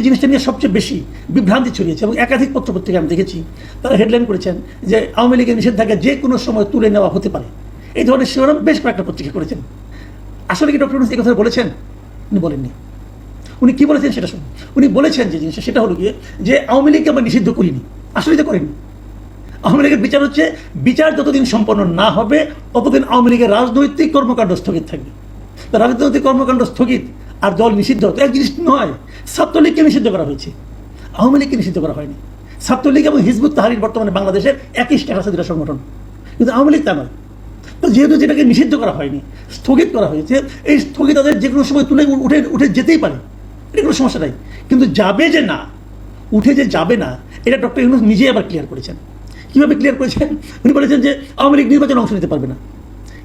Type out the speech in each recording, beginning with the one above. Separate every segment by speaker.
Speaker 1: এই জিনিসটা নিয়ে সবচেয়ে বেশি বিভ্রান্তি ছড়িয়েছে এবং একাধিক পত্রপত্রিকা আমি দেখেছি, তারা হেডলাইন করেছেন যে আওয়ামী লীগের নিষেধাজ্ঞা যে কোনো সময় তুলে নেওয়া হতে পারে। এই ধরনের শিরোনাম বেশ কয়েকটা পত্রিকা করেছেন। আসলে কি ডক্টর এই কথা বলেছেন? উনি বলেননি। উনি কি বলেছেন সেটা শুনুন। উনি বলেছেন যে জিনিসটা, সেটা হলো গিয়ে যে আওয়ামী লীগকে আমরা নিষিদ্ধ করিনি। আসলে তো করেনি আওয়ামী লীগের বিচার হচ্ছে, বিচার যতদিন সম্পন্ন না হবে, ততদিন আওয়ামী লীগের রাজনৈতিক কর্মকাণ্ড স্থগিত থাকবে। রাজনৈতিক কর্মকাণ্ড স্থগিত আর দল নিষিদ্ধ, তো এক জিনিস নয়, ছাত্রলীগকে নিষিদ্ধ করা হয়েছে। আওয়ামী লীগকে নিষিদ্ধ করা হয়নি। ছাত্রলীগ এবং হিজবুত তাহারির বর্তমানে বাংলাদেশের একই স্টেট দুটা সংগঠন। কিন্তু আওয়ামী লীগ তা নয়। তো যেহেতু যেটাকে নিষিদ্ধ করা হয়নি, স্থগিত করা হয়েছে, এই স্থগিত তাদের যে কোনো সময় তুলে উঠে উঠে যেতেই পারে। এটা কোনো সমস্যা নাই। কিন্তু যাবে যে না, উঠে যে যাবে না, এটা ডক্টর ইউনুস নিজেই আবার ক্লিয়ার করেছেন। কীভাবে ক্লিয়ার করেছেন? উনি বলেছেন যে আওয়ামী লীগ নির্বাচনে অংশ নিতে পারবে না।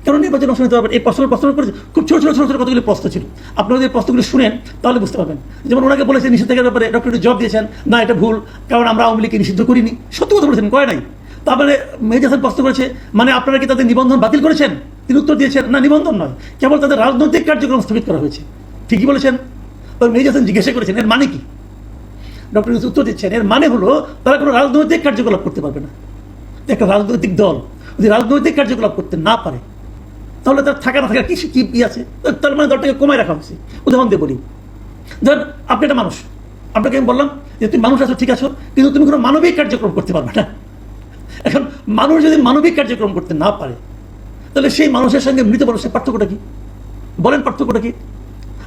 Speaker 1: কেন নির্বাচন অংশ নিতে পারবেন এই প্রশ্ন প্রশ্ন করেছে খুব ছোটো ছোটো ছোটো ছোটো কতগুলি প্রশ্ন ছিল। আপনারা যদি প্রশ্নগুলি শুনেন, তাহলে বুঝতে পারবেন। যেমন ওনাকে বলেছেন, নিষেধাজ্ঞার ব্যাপারে ডক্টর জব দিয়েছেন, না, এটা ভুল, কারণ আমরা আওয়ামী লীগকে নিষিদ্ধ করিনি। সত্যি কথা বলেছেন, কয় নাই? তারপরে মেহেদি হাসান প্রশ্ন করেছে মানে আপনারা কি তাদের নিবন্ধন বাতিল করেছেন? তিনি উত্তর দিয়েছেন, না, নিবন্ধন নয়, কেবল তাদের রাজনৈতিক কার্যক্রম স্থগিত করা হয়েছে। ঠিকই বলেছেন। তবে মেহেদি হাসান জিজ্ঞাসা করেছেন, এর মানে কি? ডক্টর উত্তর দিচ্ছেন, এর মানে হলো, তারা কোনো রাজনৈতিক কার্যকলাপ করতে পারবে না। একটা রাজনৈতিক দল। যদি রাজনৈতিক কার্যকলাপ করতে না পারে তাহলে তার থাকা না থাকা কি কি ই আছে? তার মানে দলটাকে কমায় রাখা হয়েছে। উদাহরণ দিয়ে বলি। ধর, আপনি একটা মানুষ। আপনাকে আমি বললাম যে, তুমি মানুষ আছো, ঠিক আছো, কিন্তু তুমি কোনো মানবিক কার্যক্রম করতে পারবে না। এখন মানুষ যদি মানবিক কার্যক্রম করতে না পারে, তাহলে সেই মানুষের সঙ্গে মৃত মানুষের পার্থক্যটা কি? বলেন পার্থক্যটা কি?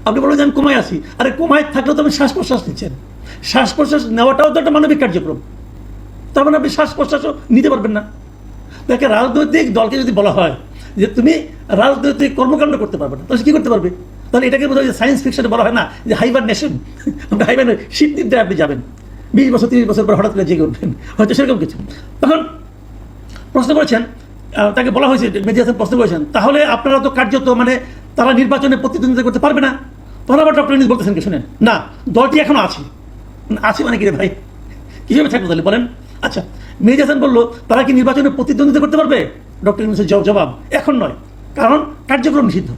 Speaker 1: আপনি বলবেন যে, আমি কোমায় আছি। আরে, কোমায় থাকলেও তো আপনি শ্বাস প্রশ্বাস নিচ্ছেন। শ্বাস প্রশ্বাস নেওয়াটাও তো একটা মানবিক কার্যক্রম। তার মানে আপনি শ্বাস প্রশ্বাসও নিতে পারবেন না। দেখে রাজনৈতিক দলকে যদি বলা হয় যে তুমি রাজনৈতিক কর্মকাণ্ড করতে পারবে না, তাহলে কি করতে পারবে? তাহলে এটাকে বোধ হয় সায়েন্স ফিকশনে বলা হয় না, যে হাইবার নেশন হাইবার দিনটা আপনি যাবেন, বিশ বছর, তিরিশ বছর পর হঠাৎ করে জেগে উঠবেন, হয়তো সেরকম কিছু। তখন প্রশ্ন করেছেন তাকে বলা হয়েছে মেজি হাসান প্রশ্ন করেছেন, তাহলে আপনারা তো কার্যত মানে তারা নির্বাচনে প্রতিদ্বন্দ্বিতা করতে পারবে না? তখন আবার ডক্টর ইউনুস বলতেছেন কি শুনেন? না, দলটি এখনও আছে। আছে মানে কি রে ভাই? কীভাবে থাকবে তাহলে বলেন? আচ্ছা মেজি হাসান বলল, তারা কি নির্বাচনে প্রতিদ্বন্দ্বিতা করতে পারবে? ডক্টর ইউনুসের জব- জবাব এখন নয়, কারণ কার্যক্রম নিষিদ্ধ।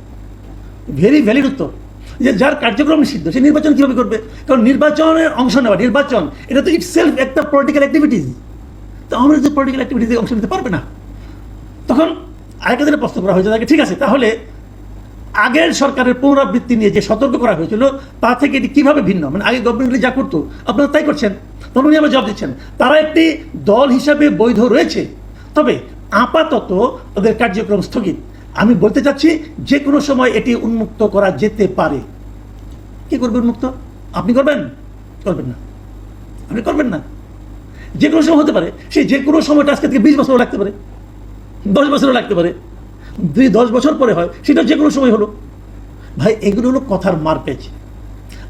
Speaker 1: ভেরি ভ্যালিড উত্তর, যে যার কার্যক্রম নিষিদ্ধ, সে নির্বাচন কীভাবে করবে? কারণ নির্বাচনের অংশ নেওয়া, নির্বাচন, এটা তো ইট সেলফ একটা পলিটিক্যাল অ্যাক্টিভিটিস তো আমরা যদি পলিটিক্যাল অ্যাক্টিভিটিতে অংশ নিতে পারবে না, তখন আরেকটা দিনে প্রশ্ন করা হয়েছে, তাকে ঠিক আছে, তাহলে আগের সরকারের পুনরাবৃত্তি নিয়ে যে সতর্ক করা হয়েছিল, তা থেকে এটি কীভাবে ভিন্ন? মানে আগে গভর্নমেন্টগুলি যা করতো, আপনারা তাই করছেন, তখন উনি আবার জবাব দিচ্ছেন, তারা একটি দল হিসাবে বৈধ রয়েছে। তবে আপাতত তাদের কার্যক্রম স্থগিত। আমি বলতে চাচ্ছি যে কোনো সময় এটি উন্মুক্ত করা যেতে পারে। কি করবে উন্মুক্ত? আপনি করবেন? করবেন না। আপনি করবেন না। যে কোনো সময় হতে পারে। সেই যে কোনো সময়টা আজকে থেকে বিশ বছরও লাগতে পারে। দশ বছরও লাগতে পারে। দুই দশ বছর পরে হয়, সেটা যে কোনো সময় হলো। ভাই, এগুলো হলো কথার মারপেচ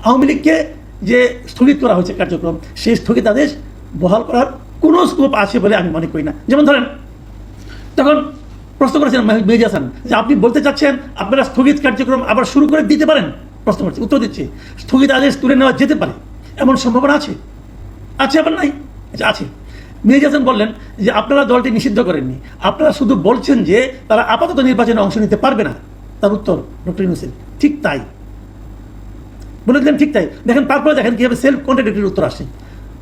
Speaker 1: আওয়ামী লীগকে যে স্থগিত করা হয়েছে কার্যক্রম, সেই স্থগিতাদেশ বহাল করার কোনো স্কোপ আছে বলে আমি মনে করি না। যেমন ধরেন তখন প্রশ্ন করেছেন মেহেদি হাসান, যে আপনি বলতে চাচ্ছেন আপনারা স্থগিত কার্যক্রম আবার শুরু করে দিতে পারেন? প্রশ্ন করছে, উত্তর দিচ্ছে। স্থগিত আদেশ তুলে নেওয়া যেতে পারে, এমন সম্ভাবনা আছে? আছে আবার নাই? আচ্ছা আছে। মেহেদি হাসান বললেন যে আপনারা দলটি নিষিদ্ধ করেননি। আপনারা শুধু বলছেন যে তারা আপাতত নির্বাচনে অংশ নিতে পারবে না। তার উত্তর ডক্টর ইউনুসেন ঠিক তাই। বলে দিলেন ঠিক তাই। দেখেন, তারপরে দেখেন কীভাবে সেলফ কন্ট্রাডিক্টরি উত্তর আসে।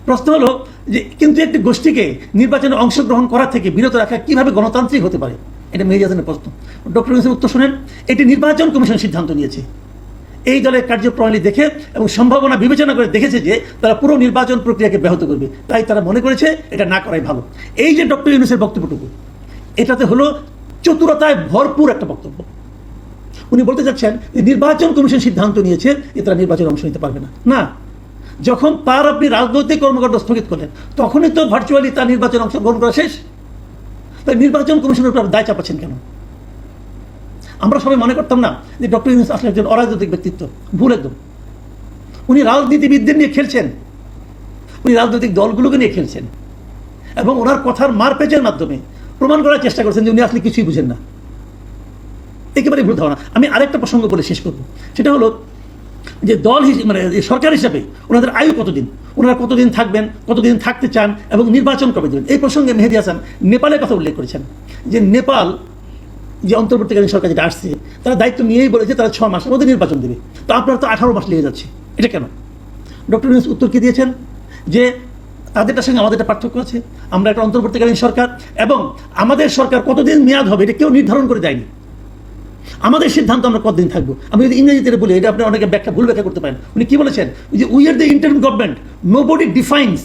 Speaker 1: প্রশ্ন হলো যে, কিন্তু একটি গোষ্ঠীকে নির্বাচনে অংশগ্রহণ করা থেকে বিরত রাখা কীভাবে গণতান্ত্রিক হতে পারে? এটা হাসানের প্রশ্ন। ডক্টর ইউনুসের উত্তর শোনেন, এটি নির্বাচন কমিশন সিদ্ধান্ত নিয়েছে। এই দলের কার্যপ্রণালী দেখে এবং সম্ভাবনা বিবেচনা করে দেখেছে যে, তারা পুরো নির্বাচন প্রক্রিয়াকে ব্যাহত করবে। তাই তারা মনে করেছে এটা না করাই ভালো। এই যে ডক্টর ইউনুসের বক্তব্যটুকু, এটাতে হলো চতুরতায় ভরপুর একটা বক্তব্য। উনি বলতে চাচ্ছেন নির্বাচন কমিশন সিদ্ধান্ত নিয়েছে যে, তারা নির্বাচনে অংশ নিতে পারবে না। না যখন তার আপনি রাজনৈতিক কর্মকাণ্ড স্থগিত করলেন, তখনই তো ভার্চুয়ালি তার নির্বাচন অংশগ্রহণ করা শেষ। তাই নির্বাচন কমিশনের উপর দায় চাপাচ্ছেন কেন? আমরা সবাই মনে করতাম না যে ডক্টর ইউনুস আসলে একজন অরাজনৈতিক ব্যক্তিত্ব, ভুল একদম। উনি রাজনীতিবিদদের নিয়ে খেলছেন। উনি রাজনৈতিক দলগুলোকে নিয়ে খেলছেন। এবং ওনার কথার মার মারপেচের মাধ্যমে প্রমাণ করার চেষ্টা করছেন যে উনি আসলে কিছুই বুঝেন না। একেবারে ভুল ধারণা। আমি আরেকটা প্রসঙ্গ বলে শেষ করব। সেটা হলো যে দল মানে সরকার হিসাবে ওনাদের আয়ু কতদিন? ওনারা কতদিন থাকবেন? কতদিন থাকতে চান? এবং নির্বাচন কবে দেবেন এই প্রসঙ্গে মেহেদি হাসান নেপালের কথা উল্লেখ করেছেন যে নেপাল যে অন্তর্বর্তীকালীন সরকার যেটা আসছে, তারা দায়িত্ব নিয়েই বলেছে তারা ছ মাসের মধ্যে নির্বাচন দেবে। তো আপনারা তো আঠারো মাস লেগে যাচ্ছে। এটা কেন? ডক্টর ইউনুস উত্তর কি দিয়েছেন? যে তাদেরটার সঙ্গে আমাদের একটা পার্থক্য আছে। আমরা একটা অন্তর্বর্তীকালীন সরকার এবং আমাদের সরকার কতদিন মেয়াদ হবে এটা কেউ নির্ধারণ করে দেয়নি। আমাদের সিদ্ধান্ত আমরা কতদিন থাকব? আমি যদি ইংরেজিতে বলি, এটা আপনি অনেকে ব্যাখ্যা, ভুল ব্যাখ্যা করতে পারেন। উনি কি বলেছেন? যে we are the interim government nobody defines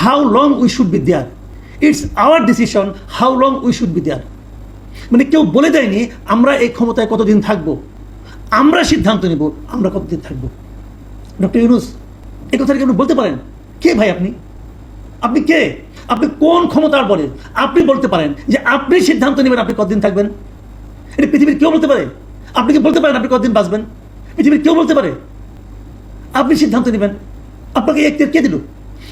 Speaker 1: how long we should be there it's our decision how long we should be there মানে কেউ বলে দেয়নি, আমরা এই ক্ষমতায় কতদিন থাকব? আমরা সিদ্ধান্ত নিব, আমরা কতদিন থাকব? ডক্টর ইউনুস এই কথাটা কেন বলতে পারেন? কে ভাই আপনি? আপনি কে? আপনি কোন ক্ষমতার বলেন আপনি বলতে পারেন যে আপনি সিদ্ধান্ত নেবেন আপনি কতদিন থাকবেন? এটা পৃথিবীর কেউ বলতে পারে। আপনি কি বলতে পারেন আপনি কতদিন বাঁচবেন? পৃথিবীর কেউ বলতে পারে। আপনি সিদ্ধান্ত নেবেন। আপনাকে এই কে দিল?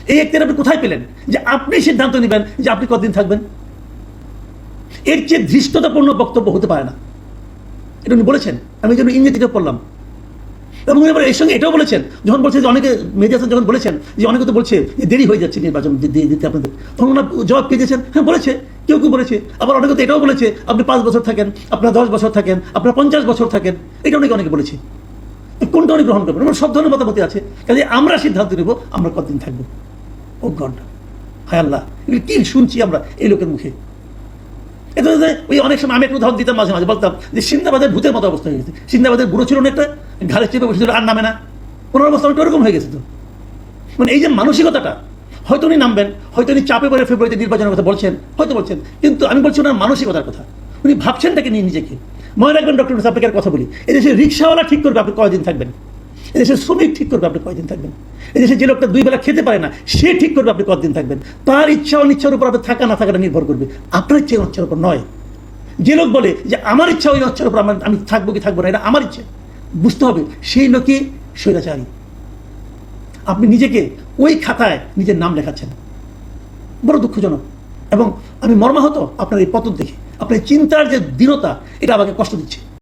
Speaker 1: এই এখতিয়ার আপনি কোথায় পেলেন? যে আপনি সিদ্ধান্ত নেবেন যে আপনি কতদিন থাকবেন? এর চেয়ে ধৃষ্টতাপূর্ণ বক্তব্য হতে পারে না। এটা উনি বলেছেন। আমি যেন ইংরেজিটা পড়লাম। এবং এবার এর সঙ্গে এটাও বলেছেন। যখন বলছে যে অনেকে মেডিয়াসন যখন বলেছেন যে অনেকে তো বলছে যে দেরি হয়ে যাচ্ছে নির্বাচন দিতে আপনাদের। তখন ওনার জবাব কে দিয়েছেন? হ্যাঁ বলেছে। কেউ কেউ বলেছে, আবার অনেকে তো এটাও বলেছে, আপনি পাঁচ বছর থাকেন, আপনার দশ বছর থাকেন, আপনার পঞ্চাশ বছর থাকেন। এটা অনেকে অনেকে বলেছে। কোনটা অনেক গ্রহণ করবেন আমার সব ধরনের মতামতি আছে। কাজে আমরা সিদ্ধান্ত নেব, আমরা কতদিন থাকব। ও ঘণ্টা হায় আল্লাহ, এগুলো কি শুনছি আমরা এই লোকের মুখে? হচ্ছে ওই অনেক সময় আমি একটু উদাহরণ দিতাম মাঝে মাঝে, বলতাম যে সিন্দাবাদের ভূতের মতো অবস্থা হয়ে গেছে। সিন্দাবাদের বুড়ো ছিল না একটা, ঘাড়ে চেপে বসেছিল, আর নামে না। ওনার অবস্থা অনেকটা ওরকম হয়ে গেছে তো। মানে এই যে মানসিকতাটা হয়তো উনি নামবেন, হয়তো উনি চাপে পড়ে ফেব্রুয়ারিতে নির্বাচনের কথা বলছেন, হয়তো বলছেন, কিন্তু আমি বলছি ওনার মানসিকতার কথা। উনি ভাবছেনটাকে নিয়ে নিজেকে? মনে রাখবেন ডক্টর আপনাকে কথা বলি, এদেশে রিক্সাওয়ালা ঠিক করবে আপনি কয়দিন থাকবেন? এদেশের শ্রমিক ঠিক করবে আপনি কয়দিন থাকবেন? এদেশে যে লোকটা দুই বেলা খেতে পারে না, সে ঠিক করবে আপনি কতদিন থাকবেন? তার ইচ্ছা অনিচ্ছার উপর আপনি থাকা না থাকাটা নির্ভর করবে। আপনার ইচ্ছা অনিচ্ছার উপর নয়। যে লোক বলে যে আমার ইচ্ছা ওই ইচ্ছার উপর আমার আমি থাকব কি থাকব না, এটা আমার ইচ্ছে। বুঝতে হবে, সেই লোকই স্বৈরাচারী। আপনি নিজেকে ওই খাতায় নিজের নাম লেখাচ্ছেন। বড় দুঃখজনক। এবং আমি মর্মাহত আপনার এই পতন দেখে, আপনার চিন্তার যে দৃঢ়তা, এটা আমাকে কষ্ট দিচ্ছে।